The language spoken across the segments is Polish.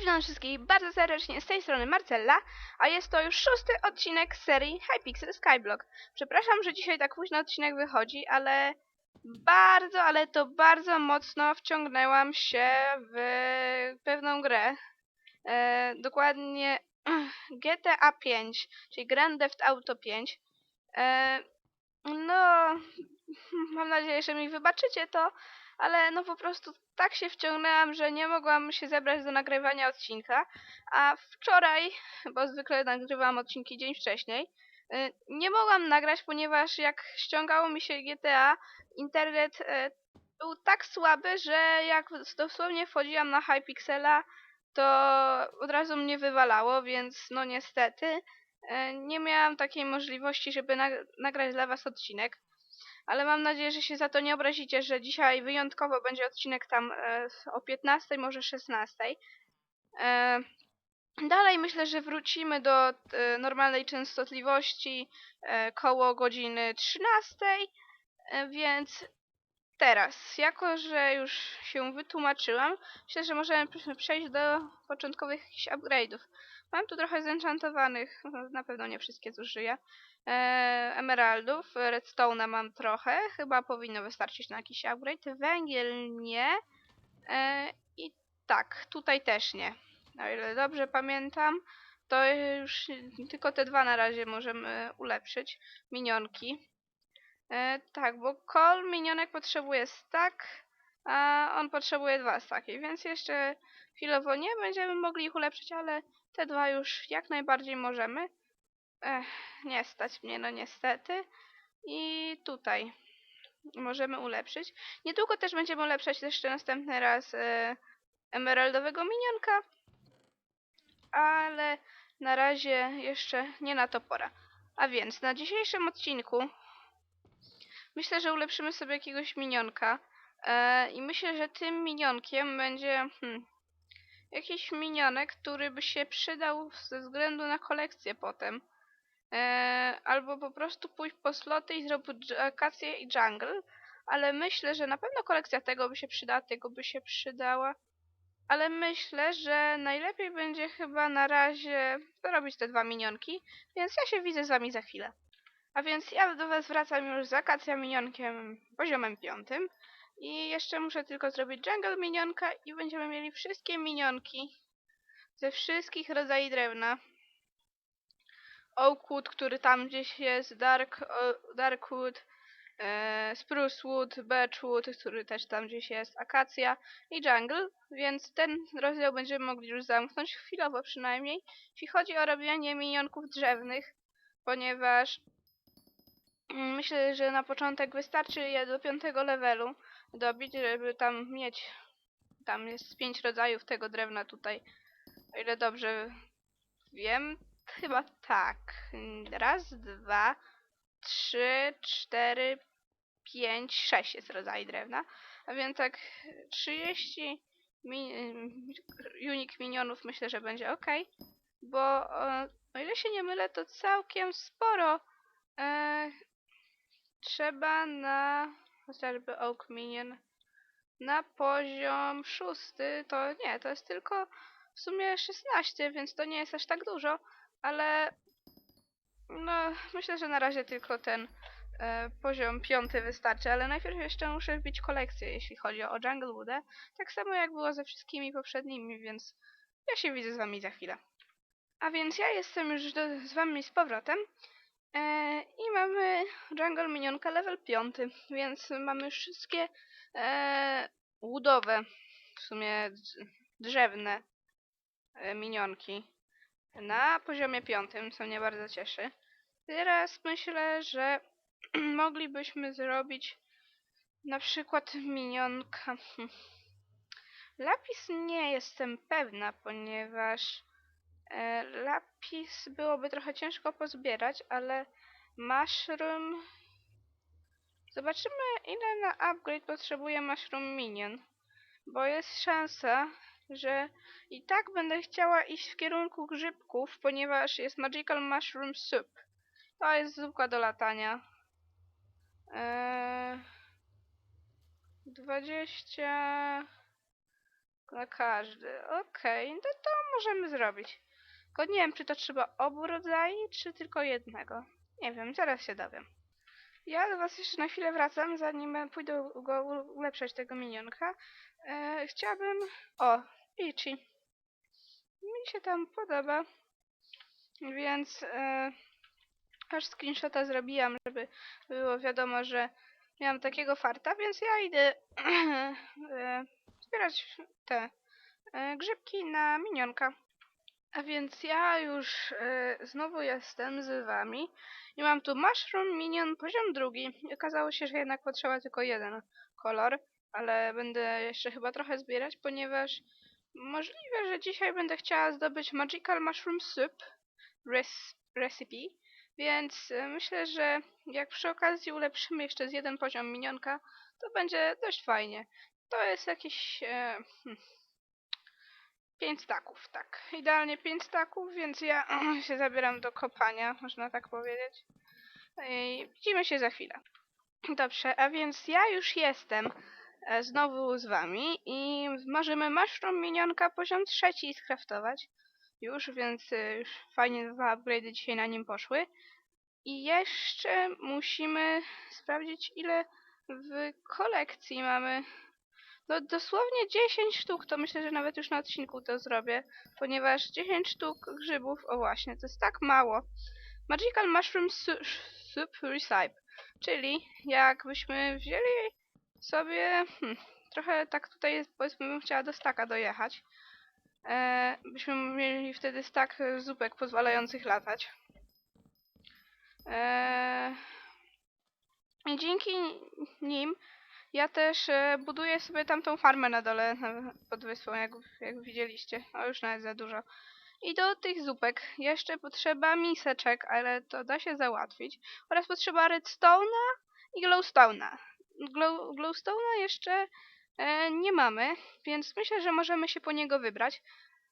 witam wszystkich bardzo serdecznie z tej strony Marcella, a jest to już szósty odcinek serii Hypixel Skyblock. Przepraszam, że dzisiaj tak późno odcinek wychodzi, ale bardzo, ale to bardzo mocno wciągnęłam się w pewną grę. E, dokładnie GTA 5, czyli Grand Theft Auto 5. E, no, mam nadzieję, że mi wybaczycie to, ale no po prostu tak się wciągnęłam, że nie mogłam się zebrać do nagrywania odcinka, a wczoraj, bo zwykle nagrywałam odcinki dzień wcześniej, y, nie mogłam nagrać, ponieważ jak ściągało mi się GTA, internet y, był tak słaby, że jak dosłownie wchodziłam na Hypixela, to od razu mnie wywalało, więc no niestety y, nie miałam takiej możliwości, żeby nag- nagrać dla was odcinek ale mam nadzieję, że się za to nie obrazicie, że dzisiaj wyjątkowo będzie odcinek tam e, o 15, może 16. E, dalej myślę, że wrócimy do e, normalnej częstotliwości e, koło godziny 13, e, więc teraz, jako że już się wytłumaczyłam, myślę, że możemy pr- przejść do początkowych jakichś upgrade'ów. Mam tu trochę zenchantowanych, na pewno nie wszystkie zużyję emeraldów, redstone'a mam trochę, chyba powinno wystarczyć na jakiś upgrade, węgiel nie e, i tak, tutaj też nie. O ile dobrze pamiętam, to już tylko te dwa na razie możemy ulepszyć, minionki. E, tak, bo kol minionek potrzebuje stack, a on potrzebuje dwa staki, więc jeszcze chwilowo nie będziemy mogli ich ulepszyć, ale te dwa już jak najbardziej możemy. Ech, nie stać mnie, no niestety. I tutaj możemy ulepszyć. Niedługo też będziemy ulepszać jeszcze następny raz e, emeraldowego minionka, ale na razie jeszcze nie na to pora. A więc na dzisiejszym odcinku myślę, że ulepszymy sobie jakiegoś minionka e, i myślę, że tym minionkiem będzie hmm, jakiś minionek, który by się przydał ze względu na kolekcję potem. E, albo po prostu pójść po sloty i zrobić akację i jungle. Ale myślę, że na pewno kolekcja tego by się przydała, tego by się przydała. Ale myślę, że najlepiej będzie chyba na razie zrobić te dwa minionki, więc ja się widzę z wami za chwilę. A więc ja do was wracam już z akacja minionkiem poziomem piątym. I jeszcze muszę tylko zrobić jungle minionka i będziemy mieli wszystkie minionki ze wszystkich rodzajów drewna. Oakwood, który tam gdzieś jest, Dark, Darkwood, e, Sprucewood, Birchwood, który też tam gdzieś jest, Akacja i Jungle, więc ten rozdział będziemy mogli już zamknąć, chwilowo przynajmniej, jeśli chodzi o robienie minionków drzewnych, ponieważ mm, myślę, że na początek wystarczy je do piątego levelu dobić, żeby tam mieć, tam jest pięć rodzajów tego drewna tutaj, o ile dobrze wiem, Chyba tak. Raz, dwa, trzy, cztery, pięć, sześć jest rodzaj drewna. A więc tak 30 mi unik minionów myślę, że będzie ok. Bo o, o ile się nie mylę, to całkiem sporo e, trzeba na chociażby oak minion na poziom szósty. To nie, to jest tylko w sumie 16, więc to nie jest aż tak dużo ale no myślę, że na razie tylko ten e, poziom piąty wystarczy, ale najpierw jeszcze muszę wbić kolekcję, jeśli chodzi o Jungle Woodę, tak samo jak było ze wszystkimi poprzednimi, więc ja się widzę z wami za chwilę. A więc ja jestem już do, z wami z powrotem e, i mamy Jungle Minionka level 5, więc mamy wszystkie e, woodowe, w sumie drzewne e, minionki na poziomie piątym, co mnie bardzo cieszy. Teraz myślę, że moglibyśmy zrobić na przykład minionka. Lapis nie jestem pewna, ponieważ e, lapis byłoby trochę ciężko pozbierać, ale mushroom... Zobaczymy ile na upgrade potrzebuje mushroom minion, bo jest szansa, że i tak będę chciała iść w kierunku grzybków, ponieważ jest Magical Mushroom Soup. To jest zupka do latania. Eee, 20 Na każdy. Okej, no to możemy zrobić. Tylko nie wiem, czy to trzeba obu rodzajów, czy tylko jednego. Nie wiem, zaraz się dowiem. Ja do was jeszcze na chwilę wracam, zanim pójdę go ulepszać tego minionka. E, chciałabym... O, Ichi. Mi się tam podoba. Więc e, aż screenshota zrobiłam, żeby było wiadomo, że miałam takiego farta, więc ja idę e, zbierać te e, grzybki na minionka. A więc ja już e, znowu jestem z wami i mam tu mushroom minion poziom drugi. Okazało się, że jednak potrzeba tylko jeden kolor, ale będę jeszcze chyba trochę zbierać, ponieważ możliwe, że dzisiaj będę chciała zdobyć magical mushroom soup recipe, więc e, myślę, że jak przy okazji ulepszymy jeszcze z jeden poziom minionka, to będzie dość fajnie. To jest jakieś e, hmm, 5 staków, tak. Idealnie 5 staków, więc ja się zabieram do kopania, można tak powiedzieć. I widzimy się za chwilę. Dobrze, a więc ja już jestem znowu z wami i możemy mushroom minionka poziom trzeci skraftować. Już, więc e, już fajnie dwa upgrade'y dzisiaj na nim poszły. I jeszcze musimy sprawdzić ile w kolekcji mamy no dosłownie 10 sztuk, to myślę, że nawet już na odcinku to zrobię, ponieważ 10 sztuk grzybów, o właśnie, to jest tak mało. Magical Mushroom Soup Recipe, czyli jakbyśmy wzięli sobie, hmm, trochę tak tutaj powiedzmy bym chciała do staka dojechać, e, byśmy mieli wtedy stak zupek pozwalających latać. E, I dzięki nim ja też e, buduję sobie tamtą farmę na dole na, pod wyspą, jak, jak widzieliście. O, już nawet za dużo. I do tych zupek jeszcze potrzeba miseczek, ale to da się załatwić. Oraz potrzeba redstone'a i glowstone'a. Glow, glowstone'a jeszcze e, nie mamy, więc myślę, że możemy się po niego wybrać.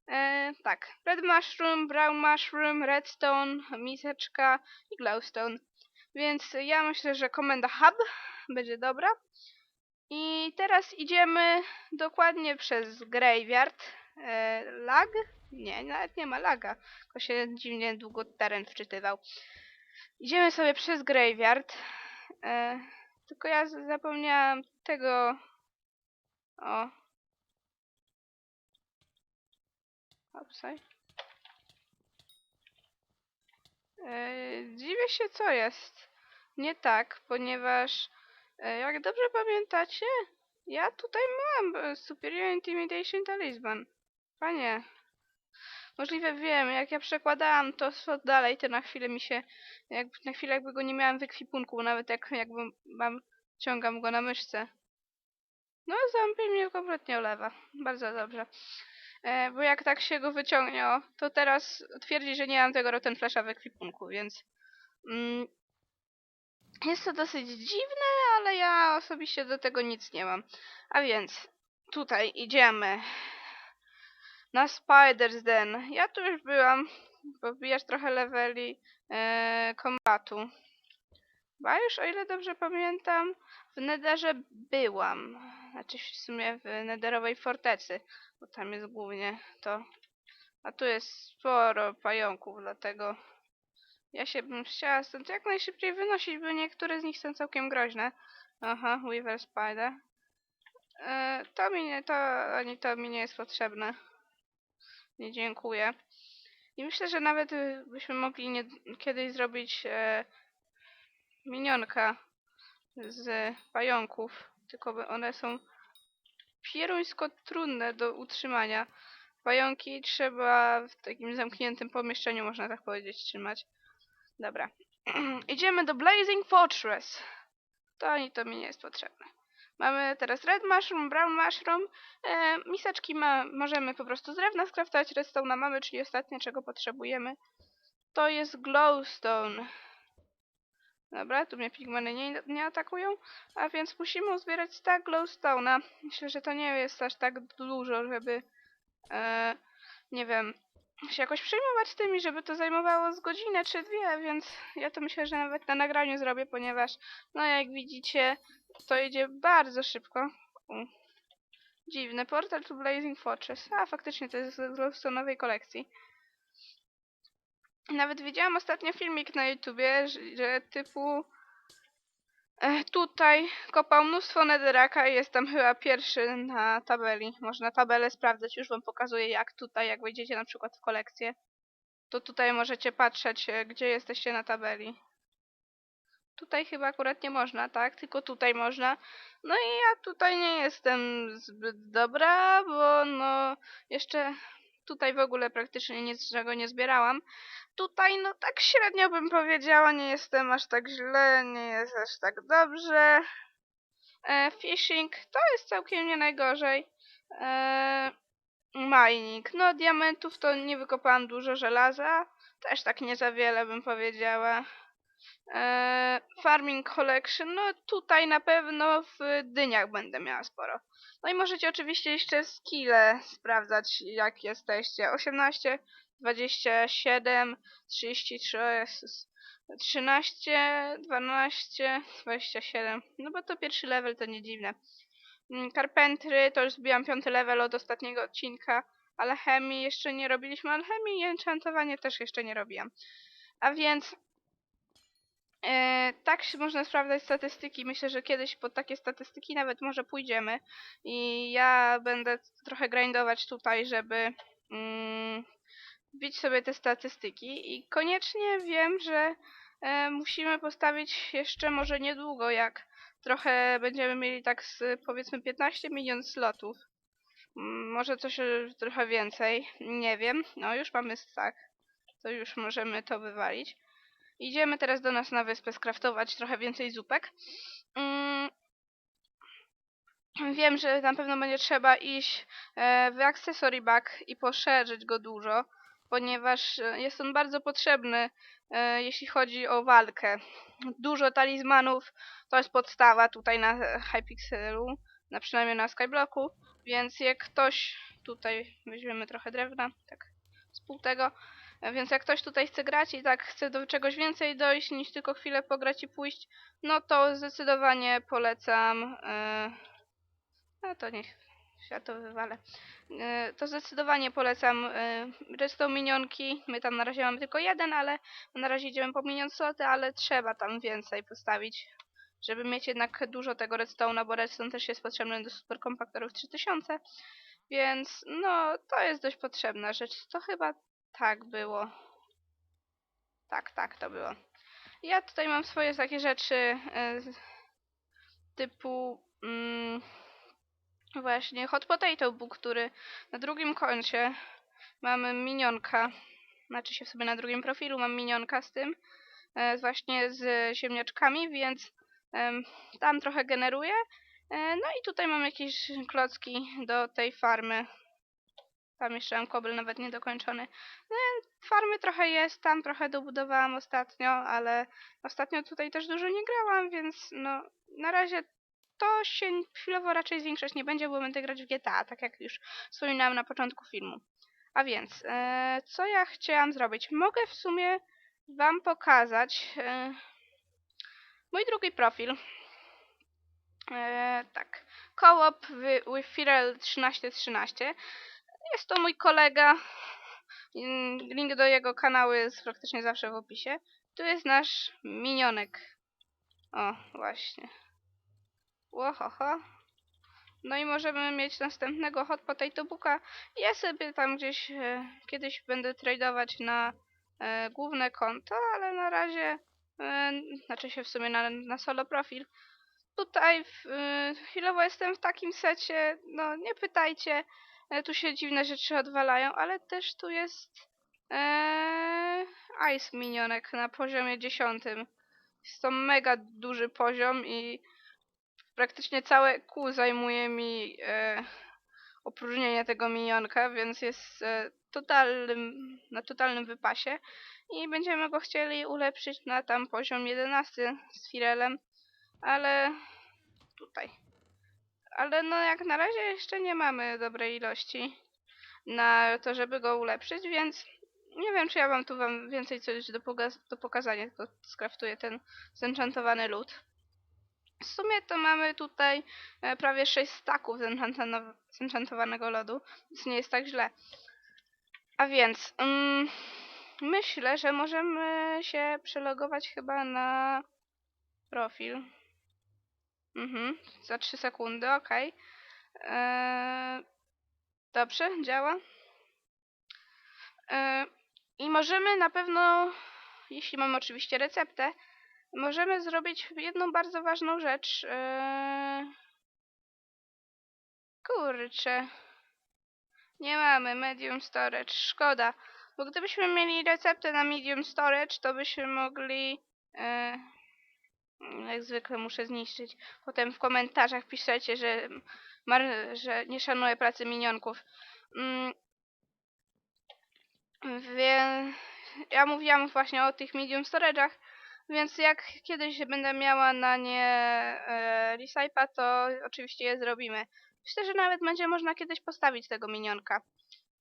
E, tak, red mushroom, brown mushroom, redstone, miseczka i glowstone. Więc ja myślę, że komenda hub będzie dobra. I teraz idziemy dokładnie przez graveyard. E, lag? Nie, nawet nie ma laga. Tylko się dziwnie długo teren wczytywał. Idziemy sobie przez graveyard. E, tylko ja zapomniałam tego... O. Opsaj. E, dziwię się co jest. Nie tak, ponieważ E, Jak dobrze pamiętacie, ja tutaj mam e, Superior Intimidation Talisman. Panie. Możliwe wiem, jak ja przekładałam to co dalej, to na chwilę mi się, na chwilę jakby go nie miałam w ekwipunku, nawet jak jakby mam, ciągam go na myszce. No, zombie mnie kompletnie olewa. Bardzo dobrze. E, bo jak tak się go wyciągnie, o, to teraz twierdzi, że nie mam tego Rotten Flasha w ekwipunku, więc... Mm, jest to dosyć dziwne, ale ja osobiście do tego nic nie mam. A więc tutaj idziemy na Spider's Den. Ja tu już byłam, pobijasz trochę leveli e, kombatu. Bo już o ile dobrze pamiętam, w Netherze byłam. Znaczy w sumie w Netherowej Fortecy, bo tam jest głównie to. A tu jest sporo pająków, dlatego ja się bym chciała stąd jak najszybciej wynosić, bo niektóre z nich są całkiem groźne. Aha, Weaver Spider. E, to mi nie, to ani to mi nie jest potrzebne. Nie dziękuję. I myślę, że nawet y, byśmy mogli nie, kiedyś zrobić e, minionka z pająków. Tylko one są pieruńsko trudne do utrzymania. Pająki trzeba w takim zamkniętym pomieszczeniu, można tak powiedzieć, trzymać. Dobra. Idziemy do Blazing Fortress. To ani to mi nie jest potrzebne. Mamy teraz red mushroom, brown mushroom. E, miseczki ma, możemy po prostu z drewna skraftować, redstone mamy, czyli ostatnie czego potrzebujemy. To jest glowstone. Dobra, tu mnie pigmeny nie, nie atakują, a więc musimy uzbierać stack glowstone'a. Myślę, że to nie jest aż tak dużo, żeby e, nie wiem, się jakoś przejmować tymi, żeby to zajmowało z godzinę czy dwie, więc ja to myślę, że nawet na nagraniu zrobię, ponieważ no jak widzicie, to idzie bardzo szybko. Dziwne. Portal to Blazing Fortress. A, faktycznie to jest z Glowstone'owej kolekcji. Nawet widziałam ostatnio filmik na YouTubie, że, że typu e, tutaj kopał mnóstwo netheraka i jest tam chyba pierwszy na tabeli. Można tabelę sprawdzać, już wam pokazuję jak tutaj, jak wejdziecie na przykład w kolekcję, to tutaj możecie patrzeć, e, gdzie jesteście na tabeli. Tutaj chyba akurat nie można, tak? Tylko tutaj można. No i ja tutaj nie jestem zbyt dobra, bo no jeszcze tutaj w ogóle praktycznie niczego nie zbierałam. Tutaj no tak średnio bym powiedziała, nie jestem aż tak źle, nie jest aż tak dobrze. E, fishing to jest całkiem nie najgorzej. E, mining, no diamentów to nie wykopałam dużo żelaza, też tak nie za wiele bym powiedziała. E, farming Collection, no tutaj na pewno w dyniach będę miała sporo. No i możecie oczywiście jeszcze skille sprawdzać jak jesteście. 18, 27, 33, Jezus. 13, 12, 27. No bo to pierwszy level to nie dziwne. Mm, Carpentry to już zbijam piąty level od ostatniego odcinka. Alchemii jeszcze nie robiliśmy alchemii i enchantowanie też jeszcze nie robiłam. A więc E, tak się można sprawdzać statystyki. Myślę, że kiedyś pod takie statystyki nawet może pójdziemy. I ja będę trochę grindować tutaj, żeby mm, wbić sobie te statystyki. I koniecznie wiem, że e, musimy postawić jeszcze może niedługo, jak trochę będziemy mieli tak z powiedzmy 15 milion slotów. Mm, Może coś e, trochę więcej, nie wiem. No już mamy tak. To już możemy to wywalić. Idziemy teraz do nas na wyspę skraftować trochę więcej zupek. Mm. Wiem, że na pewno będzie trzeba iść e, w Accessory Bag i poszerzyć go dużo, ponieważ e, jest on bardzo potrzebny, e, jeśli chodzi o walkę. Dużo talizmanów to jest podstawa tutaj na Hypixelu, na przynajmniej na Skyblocku, więc jak ktoś tutaj weźmiemy trochę drewna, tak z pół tego, Więc jak ktoś tutaj chce grać i tak chce do czegoś więcej dojść niż tylko chwilę pograć i pójść, no to zdecydowanie polecam. E, no to niech ja to wywalę. E, To zdecydowanie polecam e, redstone minionki. My tam na razie mamy tylko jeden, ale na razie idziemy po minion ale trzeba tam więcej postawić, żeby mieć jednak dużo tego redstone'a, bo redstone też jest potrzebny do superkompaktorów 3000. Więc no, to jest dość potrzebna rzecz. To chyba tak było. Tak, tak, to było. Ja tutaj mam swoje takie rzeczy z- typu mm, właśnie Hot Potato Book, który na drugim koncie mamy minionka. Znaczy się w sobie na drugim profilu mam minionka z tym. E, właśnie z ziemniaczkami, więc em, tam trochę generuję. E, no i tutaj mam jakieś klocki do tej farmy. Tam jeszcze mam kobel nawet niedokończony. No, farmy trochę jest, tam trochę dobudowałam ostatnio, ale ostatnio tutaj też dużo nie grałam, więc no na razie to się chwilowo raczej zwiększać nie będzie, bo będę grać w GTA, tak jak już wspominałam na początku filmu. A więc, e, co ja chciałam zrobić? Mogę w sumie wam pokazać e, mój drugi profil. E, tak, wi- with Firel 1313. Jest to mój kolega. Link do jego kanału jest praktycznie zawsze w opisie. Tu jest nasz minionek. O, właśnie. Łohoho. No i możemy mieć następnego Hot Potato Booka. Ja sobie tam gdzieś e, kiedyś będę tradować na e, główne konto, ale na razie, e, znaczy się w sumie na, na solo profil. Tutaj w, e, chwilowo jestem w takim secie, no nie pytajcie, tu się dziwne rzeczy odwalają, ale też tu jest e, Ice Minionek na poziomie 10. Jest to mega duży poziom i praktycznie całe kół zajmuje mi e, opróżnienie tego minionka, więc jest e, totalnym, na totalnym wypasie i będziemy go chcieli ulepszyć na tam poziom 11 z Firelem, ale tutaj ale no jak na razie jeszcze nie mamy dobrej ilości na to, żeby go ulepszyć, więc nie wiem, czy ja mam tu wam więcej coś do, do pokazania, tylko skraftuję ten zenchantowany lód. W sumie to mamy tutaj e, prawie 6 staków zenchantowanego lodu, więc nie jest tak źle. A więc, mm, myślę, że możemy się przelogować chyba na profil. Mhm, za 3 sekundy, ok. Eee, dobrze, działa. Eee, I możemy na pewno, jeśli mamy oczywiście receptę, możemy zrobić jedną bardzo ważną rzecz. Eee, kurczę. Nie mamy medium storage, szkoda. Bo gdybyśmy mieli receptę na medium storage, to byśmy mogli... E, jak zwykle muszę zniszczyć. Potem w komentarzach piszecie, że, że nie szanuję pracy minionków. Mm, więc ja mówiłam właśnie o tych medium storage'ach, więc jak kiedyś będę miała na nie e, Resypa, to oczywiście je zrobimy. Myślę, że nawet będzie można kiedyś postawić tego minionka.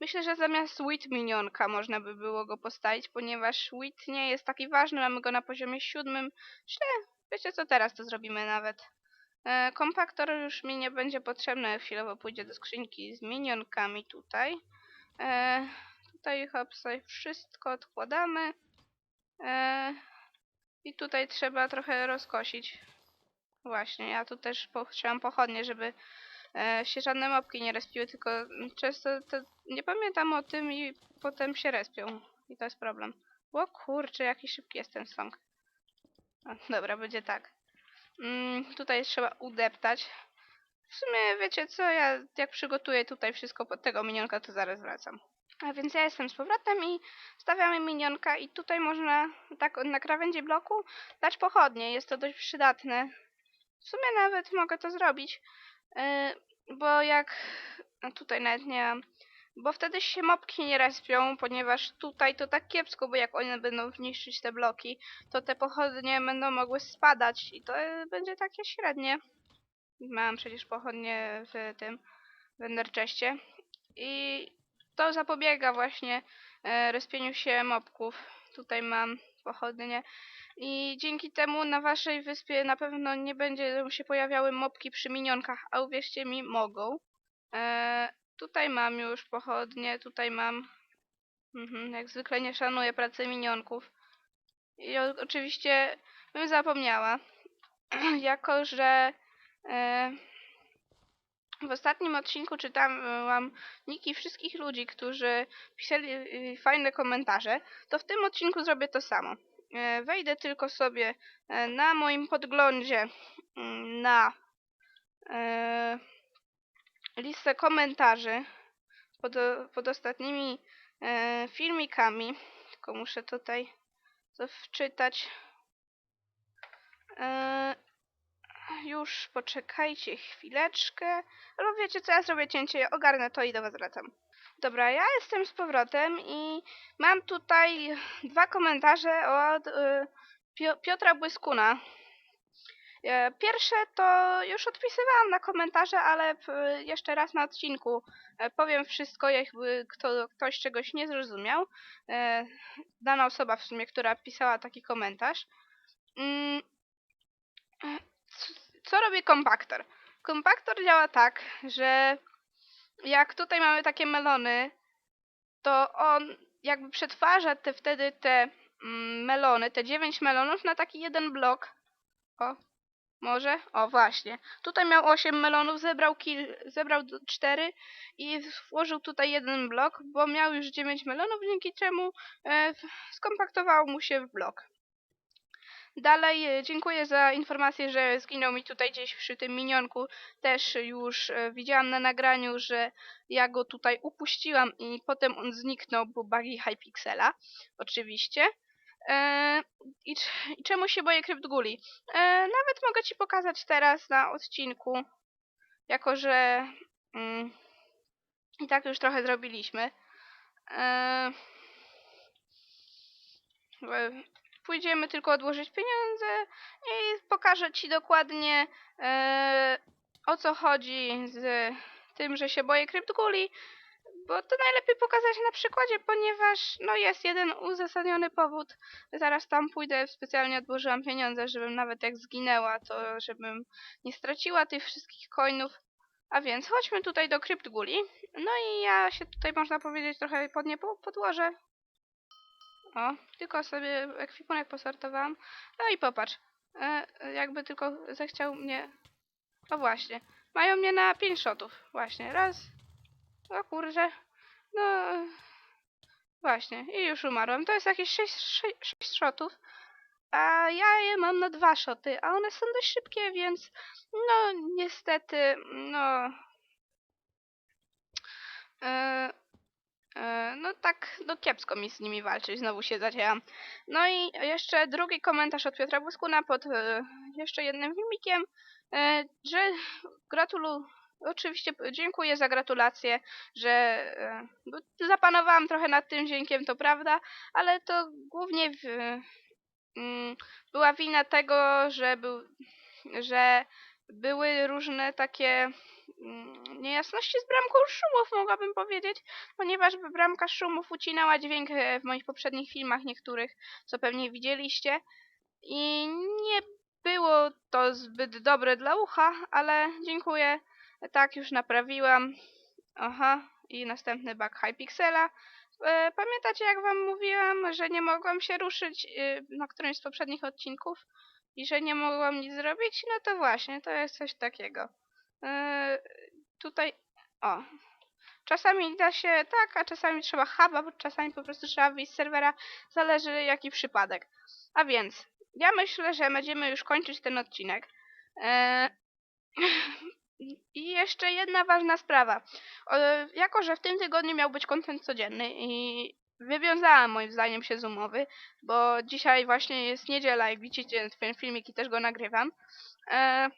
Myślę, że zamiast Wit minionka można by było go postawić, ponieważ Wit nie jest taki ważny, mamy go na poziomie siódmym. Myślę, wiecie co, teraz to zrobimy nawet. E, kompaktor już mi nie będzie potrzebny, chwilowo pójdzie do skrzynki z minionkami tutaj. E, tutaj hop, wszystko odkładamy. E, I tutaj trzeba trochę rozkosić. Właśnie, ja tu też potrzebam pochodnie, żeby e, się żadne mopki nie respiły, tylko często to nie pamiętam o tym i potem się respią. I to jest problem. O kurczę, jaki szybki jest ten song. Dobra, będzie tak. Mm, tutaj trzeba udeptać. W sumie wiecie co, ja jak przygotuję tutaj wszystko pod tego minionka, to zaraz wracam. A więc ja jestem z powrotem i stawiamy minionka i tutaj można tak na krawędzi bloku dać pochodnie. Jest to dość przydatne. W sumie nawet mogę to zrobić, yy, bo jak... No tutaj nawet nie mam. Bo wtedy się mopki nie respią, ponieważ tutaj to tak kiepsko, bo jak one będą niszczyć te bloki, to te pochodnie będą mogły spadać i to będzie takie średnie. Mam przecież pochodnie w tym w Enderchestie. I to zapobiega właśnie e, respieniu się mopków. Tutaj mam pochodnie. I dzięki temu na waszej wyspie na pewno nie będzie się pojawiały mopki przy minionkach, a uwierzcie mi, mogą. E, tutaj mam już pochodnie, tutaj mam... Mhm, jak zwykle nie szanuję pracy minionków. I o, oczywiście bym zapomniała, jako że e, w ostatnim odcinku czytałam niki wszystkich ludzi, którzy pisali y, fajne komentarze, to w tym odcinku zrobię to samo. E, Wejdę tylko sobie e, na moim podglądzie mm, na e, listę komentarzy pod, pod ostatnimi e, filmikami. Tylko muszę tutaj to wczytać. E, już poczekajcie chwileczkę. Albo wiecie co, ja zrobię cięcie, ogarnę to i do was wracam. Dobra, ja jestem z powrotem i mam tutaj dwa komentarze od y, Pio Piotra Błyskuna. E, Pierwsze to już odpisywałam na komentarze, ale jeszcze raz na odcinku e, powiem wszystko, jakby kto, ktoś czegoś nie zrozumiał. E, Dana osoba w sumie, która pisała taki komentarz. Mm, Co robi kompaktor? Kompaktor działa tak, że jak tutaj mamy takie melony, to on jakby przetwarza te wtedy te mm, melony, te 9 melonów na taki jeden blok. O, może? O, właśnie. Tutaj miał 8 melonów, zebrał, kil, zebrał 4 i włożył tutaj jeden blok, bo miał już 9 melonów, dzięki czemu e, skompaktowało mu się w blok. Dalej e, dziękuję za informację, że zginął mi tutaj gdzieś przy tym minionku. Też już e, widziałam na nagraniu, że ja go tutaj upuściłam i potem on zniknął, bo bugi Hypixela. Oczywiście. E, i, I czemu się boję Cryptguli? E, nawet mogę ci pokazać teraz na odcinku, jako że mm, i tak już trochę zrobiliśmy. E, pójdziemy tylko odłożyć pieniądze i pokażę ci dokładnie e, o co chodzi z tym, że się boję Cryptguli, bo to najlepiej pokazać na przykładzie, ponieważ no jest jeden uzasadniony powód. Zaraz tam pójdę, specjalnie odłożyłam pieniądze, żebym nawet jak zginęła, to żebym nie straciła tych wszystkich coinów. A więc chodźmy tutaj do Crypt Guli. No i ja się tutaj można powiedzieć trochę pod nie po- podłożę. O, tylko sobie ekwipunek posortowałam. No i popatrz. E, jakby tylko zechciał mnie... O właśnie. Mają mnie na 5 shotów. Właśnie. Raz. O kurczę. No... Właśnie. I już umarłam. To jest jakieś 6, 6, 6 shotów. A ja je mam na dwa szoty, a one są dość szybkie, więc no niestety, no e, e, no tak, no kiepsko mi z nimi walczyć, znowu się zacięłam. No i jeszcze drugi komentarz od Piotra Błyskuna pod e, jeszcze jednym filmikiem, że gratulu... Oczywiście dziękuję za gratulacje, że e, zapanowałam trochę nad tym dźwiękiem, to prawda, ale to głównie w, mm, była wina tego, że był, że były różne takie mm, niejasności z bramką szumów, mogłabym powiedzieć, ponieważ bramka szumów ucinała dźwięk e, w moich poprzednich filmach niektórych, co pewnie widzieliście. I nie było to zbyt dobre dla ucha, ale dziękuję, tak już naprawiłam. Aha, i następny bug Hypixela. E, Pamiętacie, jak wam mówiłam, że nie mogłam się ruszyć y, na którymś z poprzednich odcinków i że nie mogłam nic zrobić? No to właśnie, to jest coś takiego. E, Tutaj, o. Czasami da się tak, a czasami trzeba huba, bo czasami po prostu trzeba wyjść z serwera. Zależy jaki przypadek. A więc, ja myślę, że będziemy już kończyć ten odcinek. E, I jeszcze jedna ważna sprawa. Jako, że w tym tygodniu miał być kontent codzienny i wywiązałam moim zdaniem się z umowy, bo dzisiaj właśnie jest niedziela i widzicie ten filmik i też go nagrywam. E,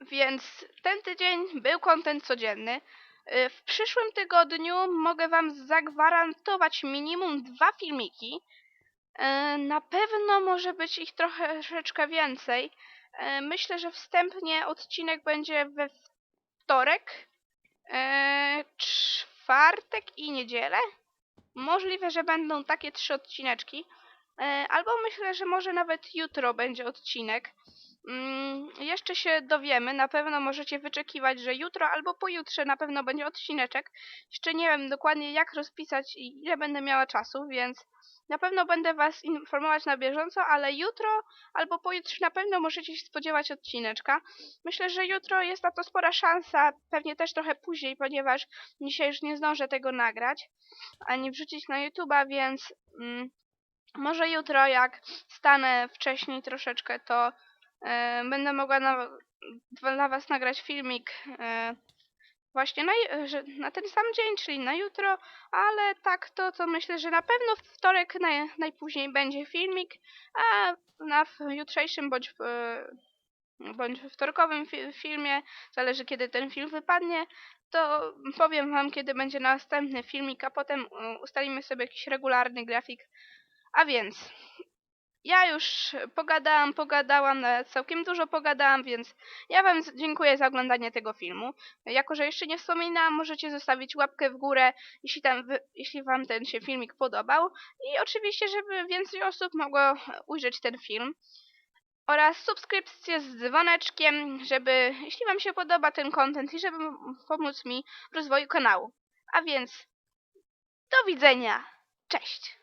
więc ten tydzień był kontent codzienny. E, W przyszłym tygodniu mogę wam zagwarantować minimum dwa filmiki. E, Na pewno może być ich troszeczkę więcej. E, Myślę, że wstępnie odcinek będzie we wtorek, e, czwartek i niedzielę. Możliwe, że będą takie trzy odcineczki. E, Albo myślę, że może nawet jutro będzie odcinek. Mm, jeszcze się dowiemy. Na pewno możecie wyczekiwać, że jutro albo pojutrze na pewno będzie odcineczek. Jeszcze nie wiem dokładnie jak rozpisać i ile będę miała czasu, więc na pewno będę Was informować na bieżąco, ale jutro albo pojutrze na pewno możecie się spodziewać odcineczka. Myślę, że jutro jest na to spora szansa, pewnie też trochę później, ponieważ dzisiaj już nie zdążę tego nagrać, ani wrzucić na YouTube'a, więc mm, może jutro jak stanę wcześniej troszeczkę, to będę mogła na, dla Was nagrać filmik e, właśnie na, na ten sam dzień, czyli na jutro, ale tak to, to myślę, że na pewno w wtorek naj, najpóźniej będzie filmik, a na w jutrzejszym bądź w, e, bądź we wtorkowym fi filmie, zależy kiedy ten film wypadnie, to powiem wam kiedy będzie następny filmik, a potem e, ustalimy sobie jakiś regularny grafik. A więc ja już pogadałam, pogadałam, nawet całkiem dużo pogadałam, więc ja wam dziękuję za oglądanie tego filmu. Jako, że jeszcze nie wspominałam, możecie zostawić łapkę w górę, jeśli, tam jeśli wam ten się filmik podobał. I oczywiście, żeby więcej osób mogło ujrzeć ten film oraz subskrypcję z dzwoneczkiem, żeby, jeśli Wam się podoba ten content i żeby pomóc mi w rozwoju kanału. A więc, do widzenia. Cześć.